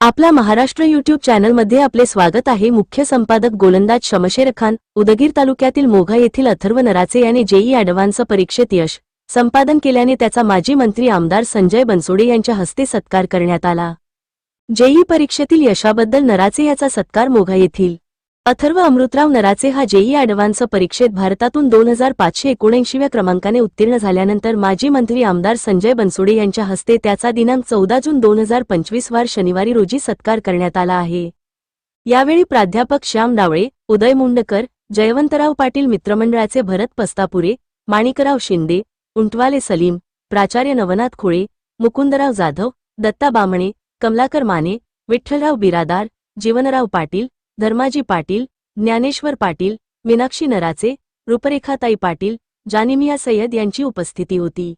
आपला महाराष्ट्र युट्यूब चॅनलमध्ये आपले स्वागत आहे. मुख्य संपादक गोलंदाज शमशेर खान उदगीर तालुक्यातील मोघा येथील अथर्व नराचे याने जेई ॲडव्हान्स परीक्षेत यश. संपादन केल्याने त्याचा माजी मंत्री आमदार संजय बनसोडे यांच्या हस्ते सत्कार करण्यात आला. जेई परीक्षेतील यशाबद्दल नराचे याचा सत्कार मोघा येथील अथर्व अमृतराव नराचे हा जेई अॅडव्हान्स परीक्षेत भारतातून दोन हजार पाचशे एकोणऐंशीव्या क्रमांकाने उत्तीर्ण झाल्यानंतर माजी मंत्री आमदार संजय बनसोडे यांच्या हस्ते त्याचा दिनांक चौदा जून दोन हजार पंचवीस वार शनिवारी रोजी सत्कार करण्यात आला आहे. यावेळी प्राध्यापक श्याम डावळे उदय मुंडकर जयवंतराव पाटील मित्रमंडळाचे भरत पस्तापुरे माणिकराव शिंदे उंटवाले सलीम प्राचार्य नवनाथ खोळे मुकुंदराव जाधव दत्ता बामणे कमलाकर माने विठ्ठलराव बिरादार जीवनराव पाटील धर्माजी पाटील ज्ञानेश्वर पाटील मीनाक्षी नराचे रूपरेखाताई पाटील जानिमिया सय्यद यांची उपस्थिती होती.